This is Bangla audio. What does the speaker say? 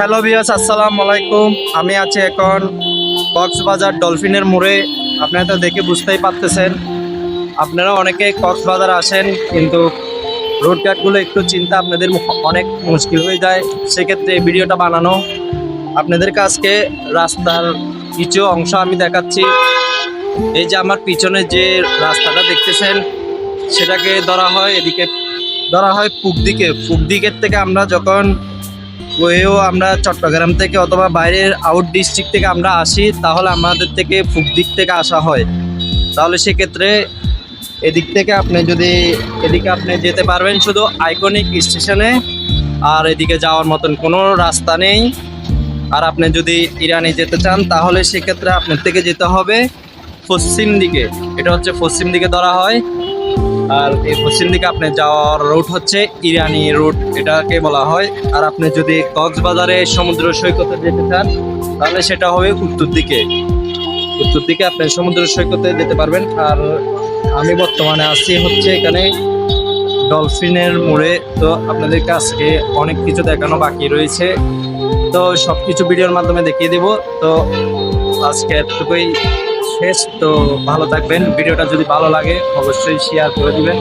হ্যালো বিয়াস আসসালামু আলাইকুম। আমি আছি এখন কক্সবাজার ডলফিনের মোড়ে। আপনারা তো দেখে বুঝতেই পারতেছেন। আপনারা অনেকে কক্সবাজার আসেন, কিন্তু রোড ঘাটগুলো একটু চিন্তা আপনাদের অনেক মুশকিল হয়ে যায়। সেক্ষেত্রে এই ভিডিওটা বানানো। আপনাদের কাছকে রাস্তার কিছু অংশ আমি দেখাচ্ছি। এই যে আমার পিছনে যে রাস্তাটা দেখতেছেন, সেটাকে ধরা হয় এদিকে, ধরা হয় পূব দিকে। পূব দিকের থেকে আমরা যখন হয়েও আমরা চট্টগ্রাম থেকে অথবা বাইরের আউট ডিস্ট্রিক্ট থেকে আমরা আসি, তাহলে আমাদের থেকে পূব দিক থেকে আসা হয়। তাহলে সেক্ষেত্রে এদিক থেকে আপনি যদি, এদিকে আপনি যেতে পারবেন শুধু আইকনিক স্টেশনে আর এদিকে যাওয়ার মতন কোনো রাস্তা নেই। আর আপনি যদি ইরানি যেতে চান, তাহলে সেক্ষেত্রে আপনার থেকে যেতে হবে পশ্চিম দিকে। এটা হচ্ছে পশ্চিম দিকে ধরা হয়। আর এই পশ্চিম দিকে আপনি যাওয়ার রুট হচ্ছে ইরানি রুট এটাকে বলা হয়। আর আপনি যদি কক্সবাজারে সমুদ্র সৈকতে যেতে চান, তাহলে সেটা হবে উত্তর দিকে। উত্তর দিকে আপনি সমুদ্র সৈকতে যেতে পারবেন। আর আমি বর্তমানে আছি হচ্ছে এখানে ডলফিনের মোড়ে। তো আপনাদের আজকে অনেক কিছু দেখানো বাকি রয়েছে। তো সব কিছু ভিডিওর মাধ্যমে দেখিয়ে দেব। তো আজকে এতটুকুই। শেষ। তো ভালো থাকবেন। ভিডিওটা যদি ভালো লাগে অবশ্যই শেয়ার করে দিবেন।